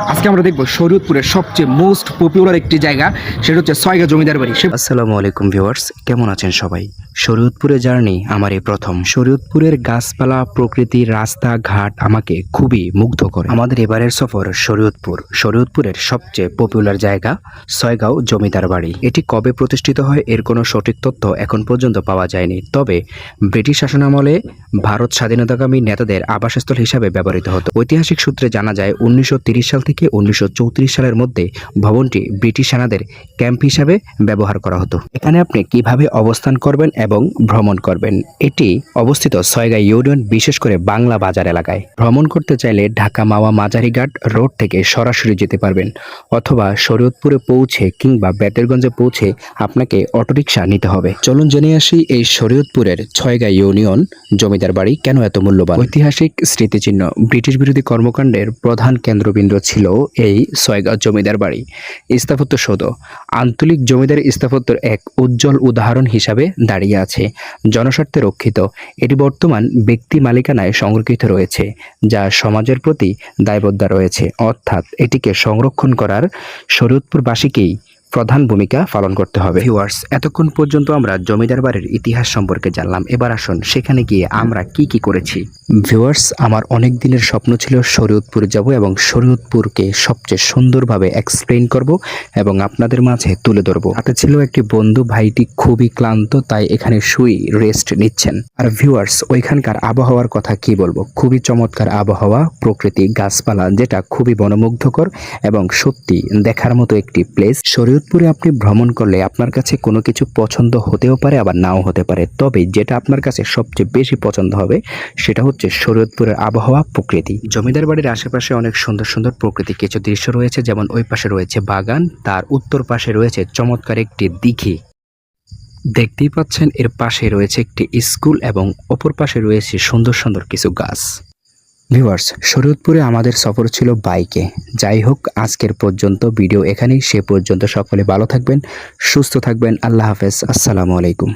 আজকে আমরা দেখব শরীয়তপুরের সবচেয়ে মোস্ট পপুলার একটি জায়গা, সেটা হচ্ছে ছয়গা জমিদার বাড়ি। আসসালামু আলাইকুম ভিউয়ার্স, কেমন আছেন সবাই? শরীয়তপুরে জার্নি আমার এই প্রথম। শরীয়তপুরের গাছপালা, প্রকৃতি রাস্তা ঘাট আমাকে খুবই মুগ্ধ করে। আমাদের এবারের সফর শরীয়তপুর। শরীয়তপুরের সবচেয়ে পপুলার জায়গা ছয়গাঁও জমিদার বাড়ি। এটি কবে প্রতিষ্ঠিত হয়, এর কোনো সঠিক তথ্য এখন পর্যন্ত পাওয়া যায়নি। তবে ব্রিটিশ শাসনামলে ভারত স্বাধীনতাকামী নেতাদের আবাসস্থল হিসাবে ব্যবহৃত হতো। ঐতিহাসিক সূত্রে জানা যায়, উনিশশো সাল থেকে উনিশশো চৌত্রিশ সালের মধ্যে ভবনটি ব্রিটিশ সেনাদের ক্যাম্প হিসাবে ব্যবহার করা হতো। এখানে আপনি কীভাবে অবস্থান করবেন এবং ভ্রমণ করবেন? এটি অবস্থিত ছয়গা ইউনিয়ন, বিশেষ করে বাংলা বাজার এলাকায়। ভ্রমণ করতে চাইলে ঢাকা মাওয়া মাজারিঘাট রোড থেকে সরাসরি যেতে পারবেন অথবা শরীয়তপুরে পৌঁছে কিংবা বেতেরগঞ্জে পৌঁছে আপনাকে অটোরিকশা নিতে হবে। চলুন জেনে আসি এই শরীয়তপুরের ছয়গা ইউনিয়ন জমিদার বাড়ি কেন এত মূল্যবান? ঐতিহাসিক স্মৃতিচিহ্ন ব্রিটিশ বিরোধী কর্মকাণ্ডের প্রধান কেন্দ্রবিন্দু ছিল এই ছয়গা জমিদার বাড়ি। স্থাপত্য সৌধ। আঞ্চলিক জমিদার স্থাপত্যের এক উজ্জ্বল উদাহরণ হিসাবে দাঁড়িয়ে আছে। জনস্বার্থে রক্ষিত, এটি বর্তমান ব্যক্তি মালিকানায় সংরক্ষিত রয়েছে, যা সমাজের প্রতি দায়বদ্ধ রয়েছে। অর্থাৎ এটিকে সংরক্ষণ করার শরীয়তপুরবাসীকেই প্রধান ভূমিকা পালন করতে হবে। ভিউয়ার্স এতক্ষণ পর্যন্ত আমরা জমিদার বাড়ির ইতিহাস সম্পর্কে জানলাম। এবার আসুন, সেখানে গিয়ে আমরা কি কি করেছি? ভিউয়ার্স আমার অনেক দিনের স্বপ্ন ছিল শরীয়তপুর যাব এবং শরীয়তপুরকে সবচেয়ে সুন্দরভাবে এক্সপ্লেইন করব এবং আপনাদের মাঝে তুলে ধরবো। হাতে ছিল একটি বন্ধু, ভাইটি খুবই ক্লান্ত, তাই এখানে শুই রেস্ট নিচ্ছেন। আর ভিউয়ার্স ওইখানকার আবহাওয়ার কথা কি বলব? খুবই চমৎকার আবহাওয়া, প্রকৃতি, গাছপালা, যেটা খুবই মনোমুগ্ধকর এবং সত্যি দেখার মতো একটি প্লেস শরীয়তপুরে আপনি ভ্রমণ করলে আপনার কাছে কোনো কিছু পছন্দ হতেও পারে, আবার নাও হতে পারে। তবে যেটা আপনার কাছে সবচেয়ে বেশি পছন্দ হবে, সেটা হচ্ছে শরীয়তপুরের আবহাওয়া প্রকৃতি। জমিদার বাড়ির আশেপাশে অনেক সুন্দর সুন্দর প্রকৃতি কিছু দৃশ্য রয়েছে, যেমন ওই পাশে রয়েছে বাগান, তার উত্তর পাশে রয়েছে চমৎকার একটি দিঘি। দেখতেই পাচ্ছেন, এর পাশে রয়েছে একটি স্কুল এবং অপর পাশে রয়েছে সুন্দর সুন্দর কিছু গাছ। ভিউয়ার্স শরীয়তপুরে আমাদের সফর ছিল বাইকে। যাই হোক, আজকের পর্যন্ত ভিডিও এখানেই। সে পর্যন্ত সকলে ভালো থাকবেন, সুস্থ থাকবেন। আল্লাহ হাফেজ। আসসালামু আলাইকুম।